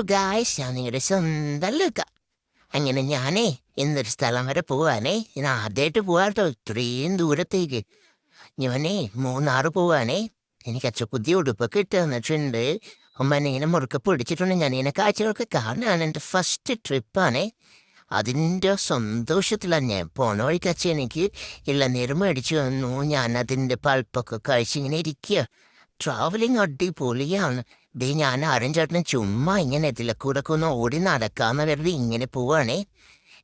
Guys ഞാൻ നിങ്ങളുടെ സ്വന്തം ലുക്ക. അങ്ങനെ ഞാനേ ഇന്നൊരു സ്ഥലം വരെ പോവാനേ. ഞാൻ ആദ്യമായിട്ട് പോവാട്ടോ ഇത്രയും ദൂരത്തേക്ക്. ഞാനേ മൂന്നാറ് പോവാനേ. എനിക്ക് അച്ഛ പുതിയ ഉടുപ്പൊക്കെ ഇട്ട് തന്നിട്ടുണ്ട്. ഉമ്മനെ ഇങ്ങനെ മുറുക്കെ പിടിച്ചിട്ടുണ്ട്. ഞാൻ ഇങ്ങനെ കാഴ്ചകളൊക്കെ കാണാൻ എന്റെ ഫസ്റ്റ് ട്രിപ്പാണേ അതിന്റെ സന്തോഷത്തിലാണ് ഞാൻ പോണ വഴിക്ക് അച്ഛൻ എനിക്ക് ഇളനീര് മേടിച്ചു തന്നു. ഞാൻ അതിന്റെ പൾപ്പൊക്കെ കഴിച്ചിങ്ങനെ ഇരിക്കുക ട്രാവലിംഗ് അടിപൊളിയാണ്. ദേ ഞാൻ ആരും ചുമ്മാ ഇങ്ങനെ ഇതിലക്കൂടെ ഒന്ന് ഓടി നടക്കാന്ന് കരുതി ഇങ്ങനെ പോവാണേ.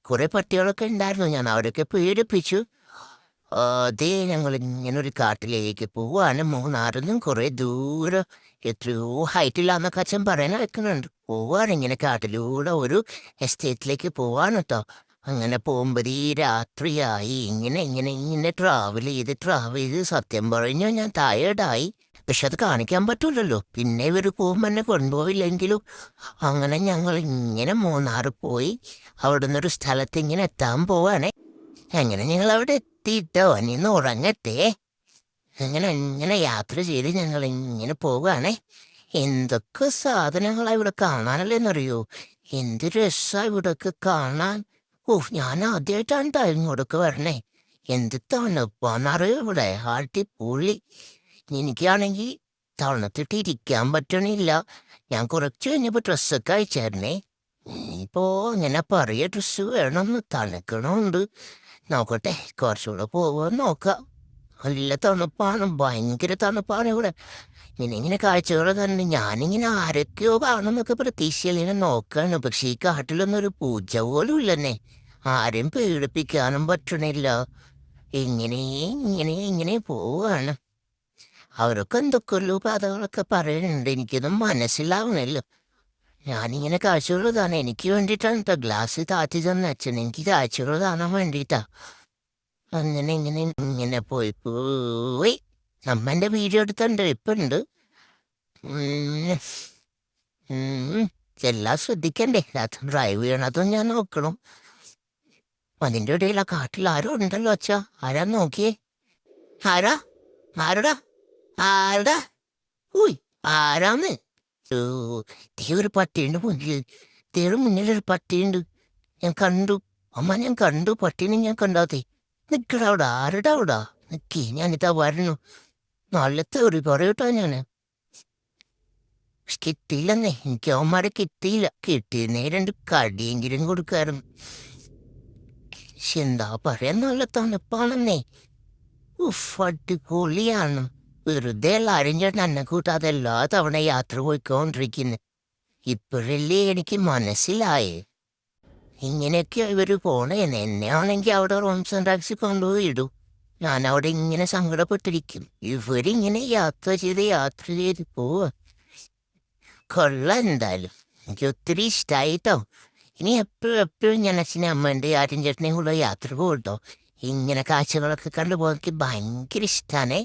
കുറെ പട്ടികളൊക്കെ ഉണ്ടായിരുന്നു. ഞാൻ അവരൊക്കെ പേടിപ്പിച്ചു. അതേ ഞങ്ങൾ ഇങ്ങനെ ഒരു കാട്ടിലേക്ക് പോവാണ്. മൂന്നാറിന്നും കുറെ ദൂരം. എത്രയോ ഹൈറ്റില്ലാന്നൊക്കെ അച്ഛൻ പറയാൻ വെക്കുന്നുണ്ട് പോവാണ് ഇങ്ങനെ കാട്ടിലൂടെ ഒരു എസ്റ്റേറ്റിലേക്ക് പോവാണ് കേട്ടോ അങ്ങനെ പോകുമ്പോൾ ഈ രാത്രിയായി. ഇങ്ങനെ ഇങ്ങനെ ഇങ്ങനെ ട്രാവൽ ചെയ്ത് ട്രാവൽ ചെയ്ത് സത്യം പറഞ്ഞു ഞാൻ ടയേർഡായി പക്ഷെ അത് കാണിക്കാൻ പറ്റൂലല്ലോ. പിന്നെ ഇവർ പോകുമ്പോൾ എന്നെ കൊണ്ടുപോയില്ലെങ്കിലും അങ്ങനെ ഞങ്ങൾ ഇങ്ങനെ മൂന്നാർ പോയി അവിടെ നിന്നൊരു സ്ഥലത്ത് ഇങ്ങനെ എത്താൻ പോവാണേ. അങ്ങനെ ഞങ്ങൾ അവിടെ എത്തിയിട്ടോ? അനിന്ന് ഉറങ്ങത്തേ അങ്ങനെ ഇങ്ങനെ യാത്ര ചെയ്ത് ഞങ്ങൾ ഇങ്ങനെ പോവുകയാണേ എന്തൊക്കെ സാധനങ്ങളാ ഇവിടെ കാണാനല്ലേന്നറിയോ? എന്ത് രസാ ഇവിടൊക്കെ കാണാൻ. ഓ ഞാൻ ആദ്യമായിട്ടാണ് തഴിഞ്ഞോടൊക്കെ വരണേ. എന്ത് തണുപ്പാന്നറിയോ ഇവിടെ? അടിപൊളി. എനിക്കാണെങ്കിൽ തണുത്തിട്ട് ഇരിക്കാൻ പറ്റണില്ല. ഞാൻ കുറച്ച് കഴിഞ്ഞപ്പോൾ ഡ്രസ്സൊക്കെ അയച്ചായിരുന്നേ. ഇപ്പോ ഇങ്ങനെ പറയ ഡ്രസ്സ് വേണമെന്ന് തണുക്കണമുണ്ട് നോക്കട്ടെ കുറച്ചുകൂടെ പോവാൻ നോക്കാം. നല്ല തണുപ്പാണ് ഭയങ്കര തണുപ്പാണ് ഇവിടെ. ഇങ്ങനെ ഇങ്ങനെ കാഴ്ചകളെ തന്നെ ഞാനിങ്ങനെ ആരൊക്കെയോ കാണുന്നൊക്കെ പ്രതീക്ഷയിൽ ഇങ്ങനെ നോക്കാണ്. പക്ഷെ ഈ കാട്ടിലൊന്നും ഒരു പൂജ പോലും ഇല്ലെന്നെ. ആരെയും പേടിപ്പിക്കാനും പറ്റണില്ല. ഇങ്ങനെ ഇങ്ങനെ ഇങ്ങനെ പോവാണ്. അവരൊക്കെ എന്തൊക്കെയല്ലോ കഥകളൊക്കെ പറയുന്നുണ്ട് എനിക്കൊന്നും മനസ്സിലാവണല്ലോ. ഞാനിങ്ങനെ കാഴ്ചകൾ താണ് എനിക്ക് വേണ്ടിയിട്ടാണ് കേട്ടോ ഗ്ലാസ് താത്തി തന്ന അച്ഛൻ എനിക്ക് കാഴ്ചകൾ കാണാൻ വേണ്ടിയിട്ടാ. അങ്ങനെ ഇങ്ങനെ ഇങ്ങനെ പോയി പോയി. നമ്മന്റെ വീഡിയോ എടുത്തുണ്ട് ഇപ്പം ഉണ്ട്. എല്ലാം ശ്രദ്ധിക്കണ്ടേ? അത് ഡ്രൈവ് ചെയ്യണതും ഞാൻ നോക്കണം. അതിന്റെ ഇടയിൽ ആ കാട്ടിൽ ആരോ ഉണ്ടല്ലോ അച്ഛാ. ആരാ നോക്കിയേ? ആരാ? ആരടാ? ആരടാ? ഉയ് ആരാന്ന്? ഒരു പട്ടിയുണ്ട് മുന്നിൽ തേടെ മുന്നിലൊരു പട്ടിയുണ്ട് ഞാൻ കണ്ടു. അമ്മ ഞാൻ കണ്ടു. പട്ടീനെ ഞാൻ കണ്ടാത്തേ. നിക്കടാ അവിടെ ആരടാ അവിടെ? നിക്കേ ഞാനിതാ വരണു നല്ല തെറി പറയൂട്ടോ ഞാൻ. കിട്ടിയില്ലെന്നേ. എനിക്ക് അവന്മാരെ കിട്ടിയില്ല. കിട്ടിയിരുന്നേ രണ്ട് കടിയെങ്കിലും കൊടുക്കായിരുന്നു. പക്ഷെ എന്താ പറയാൻ നല്ല തണുപ്പാണെന്നേ. ഉഫ് അടിപൊളിയാണ്. വെറുതെ എല്ലാരും ചേട്ടൻ എന്നെ കൂട്ടാതെ എല്ലാ തവണ യാത്ര പോയിക്കൊണ്ടിരിക്കുന്നു. ഇപ്പോഴല്ലേ എനിക്ക് മനസ്സിലായേ. ഇങ്ങനെയൊക്കെ ഇവർ പോണേന്ന് എന്നെ ആണെങ്കിൽ അവിടെ റോംസൺ ടാക്സി കൊണ്ടുപോയി ഇടും. ഞാൻ അവിടെ ഇങ്ങനെ സങ്കടപ്പെട്ടിരിക്കും. ഇവരിങ്ങനെ യാത്ര ചെയ്ത് യാത്ര ചെയ്ത് പോവാ. കൊള്ള എന്തായാലും. എനിക്ക് ഒത്തിരി ഇഷ്ടമായിട്ടോ ഇനി എപ്പോഴും എപ്പോഴും ഞാൻ അച്ഛനെ അമ്മേന്റെ ആരും ചേട്ടനെയും കൂടെ യാത്ര പോകട്ടോ ഇങ്ങനെ കാഴ്ചകളൊക്കെ കണ്ടുപോകാൻ എനിക്ക് ഭയങ്കര ഇഷ്ടാണേ.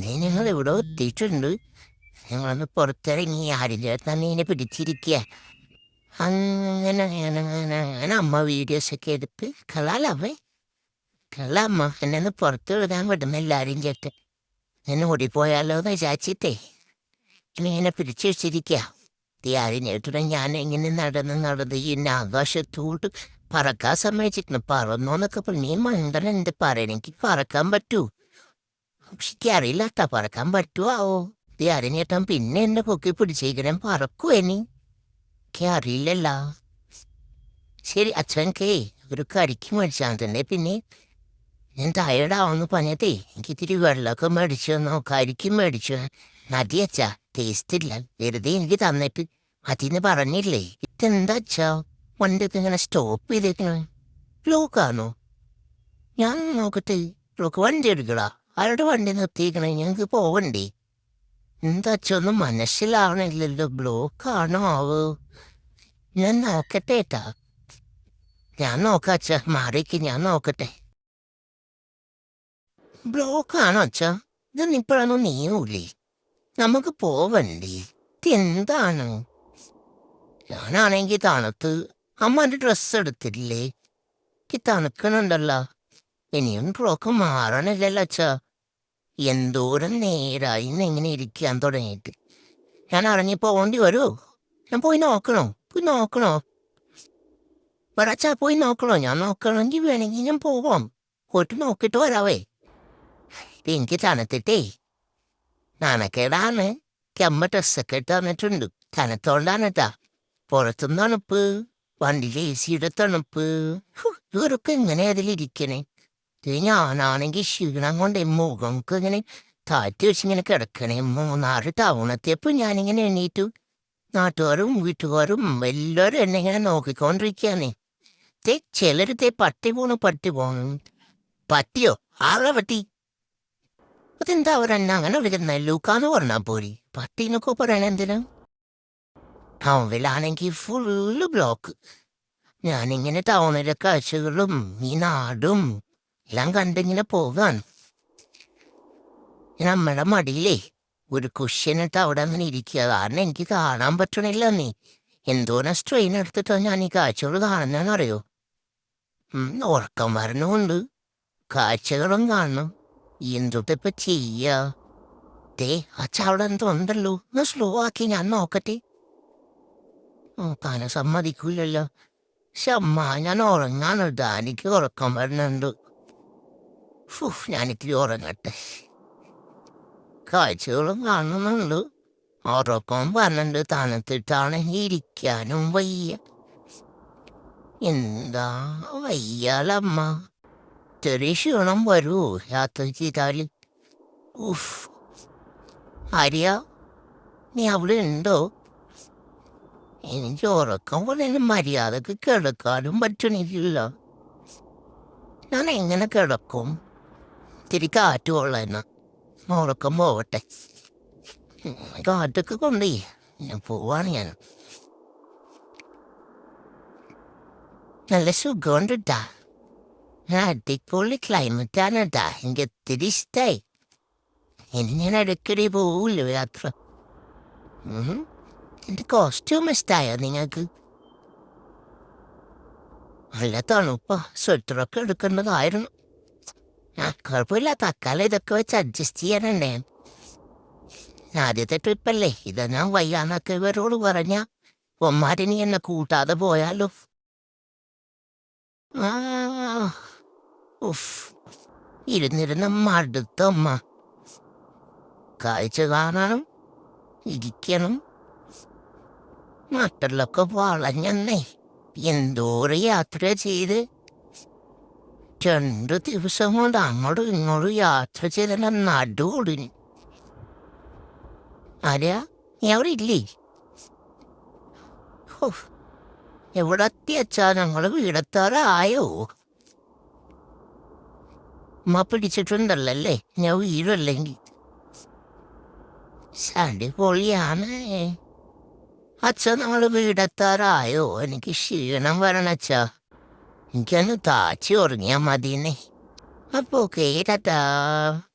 ദേ ഞങ്ങൾ ഇവിടെ എത്തിയിട്ടുണ്ട് ഞങ്ങളൊന്ന് പുറത്തിറങ്ങി ആരില്ലാത്ത നീനെ പിടിച്ചിരിക്കുക. അങ്ങനെ അങ്ങനെ അങ്ങനെ അങ്ങനെ അമ്മ വീഡിയോസൊക്കെ എടുത്ത് കളാലവേ കളമ്മ എന്നെ ഒന്ന് പുറത്ത് വിടാൻ വിടുന്ന എല്ലാവരും ചേട്ടൻ എന്നെ ഓടിപ്പോയാലോ എന്ന് വിചാരിച്ചിട്ടേ. ഇനി ഇങ്ങനെ പിടിച്ചു വെച്ചിരിക്കുക. ആരും ഞാൻ എങ്ങനെ നടന്ന് നടന്ന് ഈ ആകാശത്തോട്ട് പറക്കാൻ സമ്മതിച്ചിരുന്നു പറന്നോന്നൊക്കെ പറഞ്ഞു നീ മണ്ടൻ എന്ത് പറയണ പറക്കാൻ പറ്റൂ. പക്ഷെ എനിക്കറിയില്ല കേട്ടാ പറക്കാൻ പറ്റുമോ ഇത് അരഞ്ഞേട്ടൻ പിന്നെ എന്നെ പൊക്കി പിടിച്ചേക്കണം പറക്കൂ ഇനി എനിക്ക് അറിയില്ലല്ല. ശരി അച്ഛനക്കേ ഒരു കരിക്ക് മേടിച്ചാൽ തന്നെ പിന്നെ. ഞാൻ ടയർഡാവുന്നു പറഞ്ഞതേ എനിക്ക് ഇത്തിരി വെള്ളമൊക്കെ മേടിച്ചു തന്നോ കരിക്കും മേടിച്ചു നദി അച്ഛാ ടേസ്റ്റ് ഇല്ല വെറുതെ എനിക്ക് തന്നിട്ട് അതിന്ന് പറഞ്ഞില്ലേ? ഇതെന്താ അച്ഛാ വണ്ടിയൊക്കെ ഇങ്ങനെ സ്റ്റോപ്പ് ചെയ്തേക്കണേ? ബ്ലോക്കാണോ ഞാൻ നോക്കട്ടെ ബ്ലോക്ക് വണ്ടി എടുക്കടാ. ആരുടെ വണ്ടി നിർത്തിയിരിക്കണേ? ഞങ്ങൾക്ക് പോവണ്ടേ? എന്താ അച്ഛാ ഒന്നും മനസ്സിലാവണില്ലല്ലോ. ബ്ലോക്കാണോ ആവോ? ഞാൻ നോക്കട്ടെ ഏട്ടാ. ഞാൻ നോക്കാം അച്ഛ. മാറിക്ക് ഞാൻ നോക്കട്ടെ. ബ്ലോക്കാണോ അച്ഛ? ഇതൊന്നും ഇപ്പോഴൊന്നും നീയൂലേ നമുക്ക് പോവണ്ടേ? ഇതെന്താണ് ഞാനാണെങ്കിൽ തണുത്ത് അമ്മന്റെ ഡ്രസ്സ് എടുത്തില്ലേ എനിക്ക് തണുക്കണുണ്ടല്ലോ. ഇനിയും പ്രോക്ക് മാറണില്ലല്ലോ അച്ഛാ. എന്തോരം നേരായി എങ്ങനെ ഇരിക്കാൻ തുടങ്ങിയിട്ട്. ഞാൻ ഇറങ്ങി പോകേണ്ടി വരുമോ ഞാൻ പോയി നോക്കണോ? പോയി നോക്കണോ? പറച്ചാ പോയി നോക്കണോ? ഞാൻ നോക്കണമെങ്കിൽ വേണമെങ്കിൽ ഞാൻ പോവാം. പോയിട്ട് നോക്കിയിട്ട് വരാവേ. എനിക്ക് തണുത്തിട്ടേ. നനക്കേടാണ് കമ്മ ഡ്രസ്സൊക്കെ ഇട്ട് തന്നിട്ടുണ്ട്. തണുത്തോണ്ടാണ് കേട്ടാ പുറത്തും തണുപ്പ് വണ്ടിയിൽ എ സിയുടെ തണുപ്പ്. ഇവരൊക്കെ എങ്ങനെ അതിലിരിക്കണേ ഇത് ഞാനാണെങ്കിൽ ക്ഷീണം കൊണ്ട് മുഖംക്ക് ഇങ്ങനെ താറ്റി വെച്ചിങ്ങനെ കിടക്കണേ. മൂന്നാറ് ടൗണെത്തിയപ്പോ ഞാനിങ്ങനെ എണ്ണീറ്റു നാട്ടുകാരും വീട്ടുകാരും എല്ലാവരും എന്നെ ഇങ്ങനെ നോക്കിക്കൊണ്ടിരിക്കുകയാണ് തേ ചിലര് തേ പട്ടി പോണു പട്ടി പോണു. പട്ടിയോ? ആകെ പട്ടി. അതെന്താ അവരെന്നെ അങ്ങനെ വിളിക്കുന്ന? ലൂക്കാന്ന് പറഞ്ഞാ പോരി. പട്ടീന്നൊക്കെ പറയണ എന്തിനാ? ടൗണിലാണെങ്കിൽ ഫുള്ള് ബ്ലോക്ക് ഞാനിങ്ങനെ ടൗണിലെ കാഴ്ചകളും ഈ നാടും എല്ലാം കണ്ടിങ്ങനെ പോകാണ് നമ്മുടെ മടിയിലേ ഒരു കുഷ്യനിട്ട് അവിടെ അങ്ങനെ ഇരിക്കുക. കാരണം എനിക്ക് കാണാൻ പറ്റണില്ല നീ എന്തോരം സ്ട്രെയിൻ എടുത്തിട്ടോ ഞാൻ ഈ കാഴ്ചകൾ കാണുന്നതെന്നറിയോ? ഉറക്കം വരണമുണ്ട്. കാഴ്ചകളും കാണണം. എന്തൊട്ടിപ്പോ ചെയ്യാ? ദേ അച്ഛ അവിടെ എന്തോ ഉണ്ടല്ലോ. ഒന്ന് സ്ലോ ആക്കി ഞാൻ നോക്കട്ടെ. നോക്കാനെ സമ്മതിക്കൂലല്ലോ ശമ്മ ഞാൻ ഉറങ്ങാനുണ്ട് എനിക്ക് ഉറക്കം വരുന്നുണ്ട് ഫു ഞാനിത്തിരി ഉറങ്ങട്ടെ. കാഴ്ചകളും കാണുന്നുണ്ട്. ഉറക്കം പറഞ്ഞിട്ട് തണുത്തിട്ടാണ് ഇരിക്കാനും വയ്യ. എന്താ വയ്യാലമ്മ? ചെറിയ ക്ഷീണം വരൂ യാത്ര ചെയ്താൽ ഉഫ്. ആര്യ നീ അവിടെ ഉണ്ടോ? എനിക്ക് ഉറക്കം പോലെ മര്യാദയ്ക്ക് കിടക്കാനും പറ്റണില്ല. ഞാൻ എങ്ങനെ കിടക്കും? dedicaatiolle moolaka moote. Kaataka kun nii, ja puhuan jen. Nälle sugondu da. and get klaimu tänä And enkä tidistei. Ennen älykkeri puu ullu Mm-hmm. Entä koostumista ajatinga kun... Alla tanuppa, söltrakka, lukkan the iron. കുഴപ്പമില്ല. തക്കാലം ഇതൊക്കെ വെച്ച് adjust ചെയ്യാനുണ്ടേ ആദ്യത്തെ ട്രിപ്പല്ലേ ഇത് വയ്യാന്നൊക്കെ ഇവരോട് പറഞ്ഞ ഒമ്മാരിനി എന്നെ കൂട്ടാതെ പോയാലോ. ഉഫ്. ഇരുന്നിരുന്ന് മടുത്തമ്മ കാഴ്ച കാണണം ഇരിക്കണം. മറ്റുള്ളൊക്കെ വളഞ്ഞെന്നേ. എന്തോരം യാത്ര ചെയ്ത്. രണ്ടു ദിവസം കൊണ്ട് അങ്ങോട്ടും ഇങ്ങോട്ടും യാത്ര ചെയ്ത നടുവൊടിഞ്ഞു ആരാ? നീ അവിടെ ഇല്ലേ എവിടെ എത്തിയച്ചാ ഞങ്ങൾ വീടെത്താറായോ? ഉമ്മ പിടിച്ചിട്ടുണ്ടല്ലേ ഞാൻ വീടല്ലെങ്കിൽ അടിപൊളിയാണ് അച്ഛൻ നമ്മൾ വീടെത്താറായോ? എനിക്ക് ക്ഷീണം വരണച്ചാ Ganuta ciurnia madine. Ma poche irata.